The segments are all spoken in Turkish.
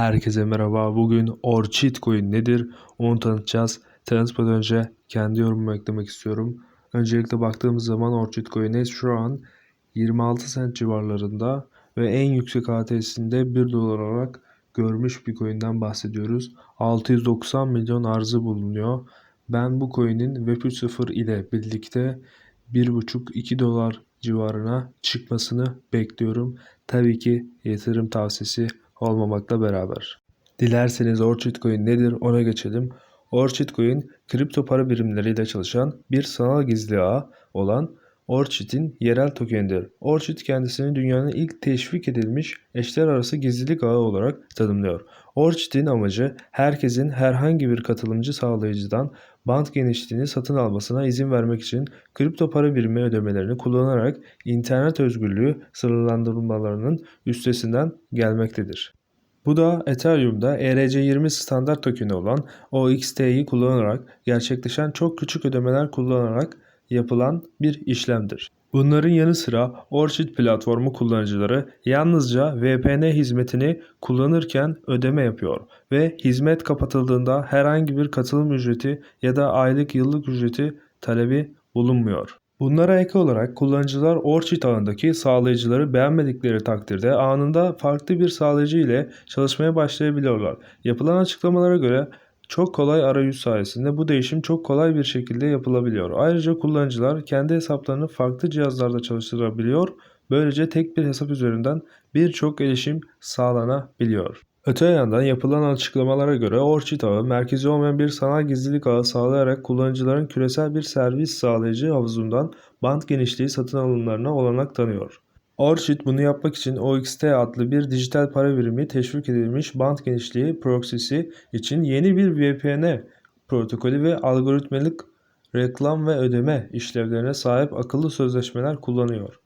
Herkese merhaba. Bugün Orchid Coin nedir? Onu tanıtacağız. Tanıtmadan önce kendi yorumumu eklemek istiyorum. Öncelikle baktığımız zaman Orchid Coin'e şu an 26 cent civarlarında ve en yüksek ATS'inde 1 dolar olarak görmüş bir coin'den bahsediyoruz. 690 milyon arzı bulunuyor. Ben bu coin'in Web 3.0 ile birlikte 1,5-2 dolar civarına çıkmasını bekliyorum. Tabii ki yatırım tavsiyesi olmamakla beraber. Dilerseniz Orchid Coin nedir ona geçelim. Orchid Coin kripto para birimleriyle çalışan bir sanal gizli ağ olan Orchid'in yerel tokenidir. Orchid kendisini dünyanın ilk teşvik edilmiş eşler arası gizlilik ağı olarak tanımlıyor. Orchid'in amacı herkesin herhangi bir katılımcı sağlayıcıdan band genişliğini satın almasına izin vermek için kripto para birimi ödemelerini kullanarak internet özgürlüğü sınırlandırmalarının üstesinden gelmektedir. Bu da Ethereum'da ERC20 standart tokeni olan OXT'yi kullanarak gerçekleşen çok küçük ödemeler kullanarak yapılan bir işlemdir. Bunların yanı sıra Orchid platformu kullanıcıları yalnızca VPN hizmetini kullanırken ödeme yapıyor ve hizmet kapatıldığında herhangi bir katılım ücreti ya da aylık yıllık ücreti talebi bulunmuyor. Bunlara ek olarak kullanıcılar Orchid ağındaki sağlayıcıları beğenmedikleri takdirde anında farklı bir sağlayıcı ile çalışmaya başlayabiliyorlar. Yapılan açıklamalara göre çok kolay arayüz sayesinde bu değişim çok kolay bir şekilde yapılabiliyor. Ayrıca kullanıcılar kendi hesaplarını farklı cihazlarda çalıştırabiliyor. Böylece tek bir hesap üzerinden birçok erişim sağlanabiliyor. Öte yandan yapılan açıklamalara göre Orchid ağı merkezi olmayan bir sanal gizlilik ağı sağlayarak kullanıcıların küresel bir servis sağlayıcı havuzundan band genişliği satın alımlarına olanak tanıyor. Orchid bunu yapmak için OXT adlı bir dijital para birimi teşvik edilmiş band genişliği proxy'si için yeni bir VPN protokolü ve algoritmalık reklam ve ödeme işlevlerine sahip akıllı sözleşmeler kullanıyor.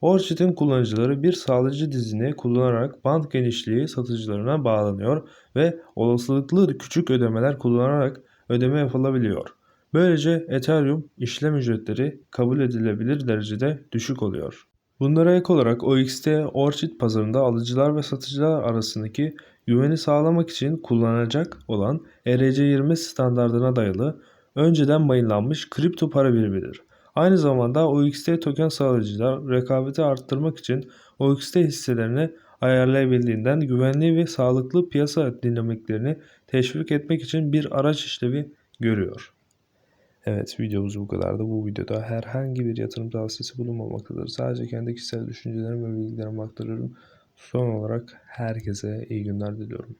Orchid'in kullanıcıları bir sağlayıcı dizini kullanarak band genişliği satıcılarına bağlanıyor ve olasılıklı küçük ödemeler kullanarak ödeme yapılabiliyor. Böylece Ethereum işlem ücretleri kabul edilebilir derecede düşük oluyor. Bunlara ek olarak OXT Orchid pazarında alıcılar ve satıcılar arasındaki güveni sağlamak için kullanılacak olan ERC20 standardına dayalı önceden mayınlanmış kripto para birimidir. Aynı zamanda OXT token sağlayıcılar rekabeti arttırmak için OXT hisselerini ayarlayabildiğinden güvenli ve sağlıklı piyasa dinamiklerini teşvik etmek için bir araç işlevi görüyor. Evet videomuz bu kadardı. Bu videoda herhangi bir yatırım tavsiyesi bulunmamaktadır. Sadece kendi kişisel düşüncelerimi ve bilgilerimi aktarıyorum. Son olarak herkese iyi günler diliyorum.